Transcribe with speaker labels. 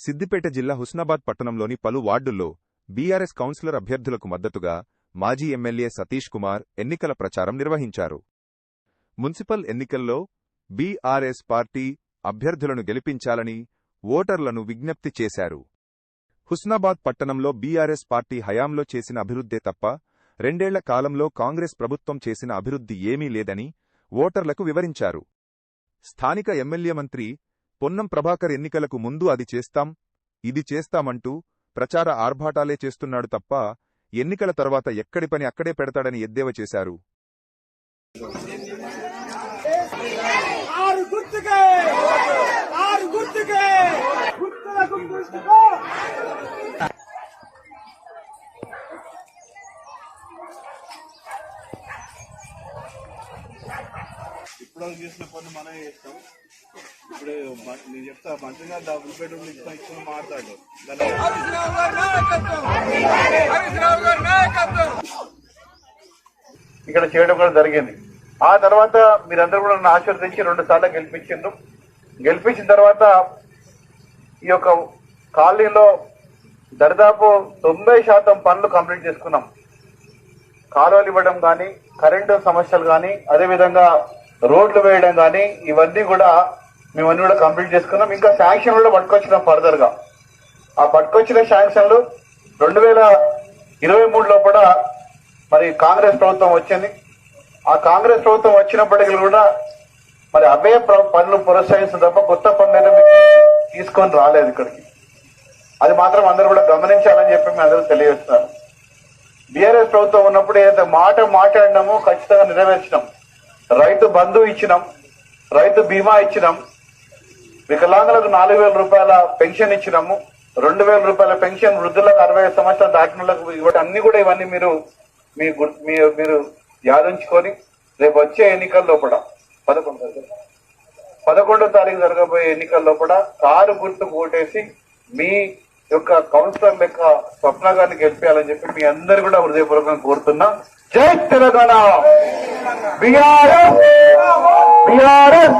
Speaker 1: సిద్దిపేట జిల్లా హుస్నాబాద్ పట్టణంలోని పలు వార్డుల్లో బీఆర్ఎస్ కౌన్సిలర్ అభ్యర్థులకు మద్దతుగా మాజీ ఎమ్మెల్యే సతీష్ కుమార్ ఎన్నికల ప్రచారం నిర్వహించారు. మున్సిపల్ ఎన్నికల్లో బీఆర్ఎస్ పార్టీ అభ్యర్థులను గెలిపించాలని ఓటర్లను విజ్ఞప్తి చేశారు. హుస్నాబాద్ పట్టణంలో బీఆర్ఎస్ పార్టీ హయాంలో చేసిన అభివృద్ధే తప్ప రెండేళ్ళ కాలంలో కాంగ్రెస్ ప్రభుత్వం చేసిన అభివృద్ధి ఏమీ లేదని ఓటర్లకు వివరించారు. స్థానిక ఎమ్మెల్యే మంత్రి పొన్నం ప్రభాకర్ ఎన్నికలకు ముందు అది చేస్తాం ఇది చేస్తామంటూ ప్రచార ఆర్భాటాలే చేస్తున్నాడు తప్ప ఎన్నికల తర్వాత ఎక్కడి పని అక్కడే పెడతాడని ఎద్దేవా చేశారు.
Speaker 2: ఇప్పుడు చేసిన పని మనమే చేస్తాం. ఇప్పుడు నేను చెప్తా మంచిగా డబుల్ బెడ్రూమ్ ఇచ్చిన మాట్లాడు. ఇక్కడ చేయడం కూడా జరిగింది. ఆ తర్వాత మీరందరూ కూడా నన్ను ఆశీర్వదించి రెండు సార్లు గెలిపించిండ్రు. గెలిపించిన తర్వాత ఈ యొక్క కాలనీలో దరిదాపు తొంభై శాతం పనులు కంప్లీట్ చేసుకున్నాం. కాలువలు ఇవ్వడం కానీ కరెంటు సమస్యలు కానీ అదేవిధంగా రోడ్లు వేయడం కానీ ఇవన్నీ కూడా మేము అన్ని కూడా కంప్లీట్ చేసుకున్నాం. ఇంకా శాంక్షన్ కూడా పట్టుకొచ్చినాం ఫర్దర్గా. ఆ పట్టుకొచ్చిన శాంక్షన్లు రెండు వేల ఇరవై మూడులో కూడా మరి కాంగ్రెస్ ప్రభుత్వం వచ్చింది. ఆ కాంగ్రెస్ ప్రభుత్వం వచ్చినప్పటికీ కూడా మరి అవే పనులు ప్రోత్సహిస్తుంది తప్ప కొత్త పనులు మీకు తీసుకొని రాలేదు ఇక్కడికి. అది మాత్రం అందరూ కూడా గమనించాలని చెప్పి మేము అందరూ తెలియజేస్తున్నారు. బీఆర్ఎస్ ప్రభుత్వం ఉన్నప్పుడు ఏదైతే మాట మాట్లాడినామో ఖచ్చితంగా నెరవేర్చినాం. రైతు బంధు ఇచ్చినాం. రైతు బీమా ఇచ్చినాం. వికలాంగులకు నాలుగు వేల రూపాయల పెన్షన్ ఇచ్చినాము. రెండు వేల రూపాయల పెన్షన్ వృద్ధులకు అరవై ఐదు సంవత్సరాల దాటినలకు ఇవ్వడం అన్ని కూడా ఇవన్నీ మీరు మీ మీ- మీరు యాదించుకొని రేపు వచ్చే ఎన్నికల్లో కూడా పదకొండు పదకొండో తారీఖు జరగబోయే ఎన్నికల్లో కూడా కారు గుర్తు ఓటేసి మీ యొక్క కౌన్సిలర్ లెక్క స్వప్న గారిని గెలిపించాలని చెప్పి మీ అందరు కూడా హృదయపూర్వకంగా కోరుతున్నా. జై తెలంగాణ! బీఆర్ఎస్! బీఆర్ఎస్!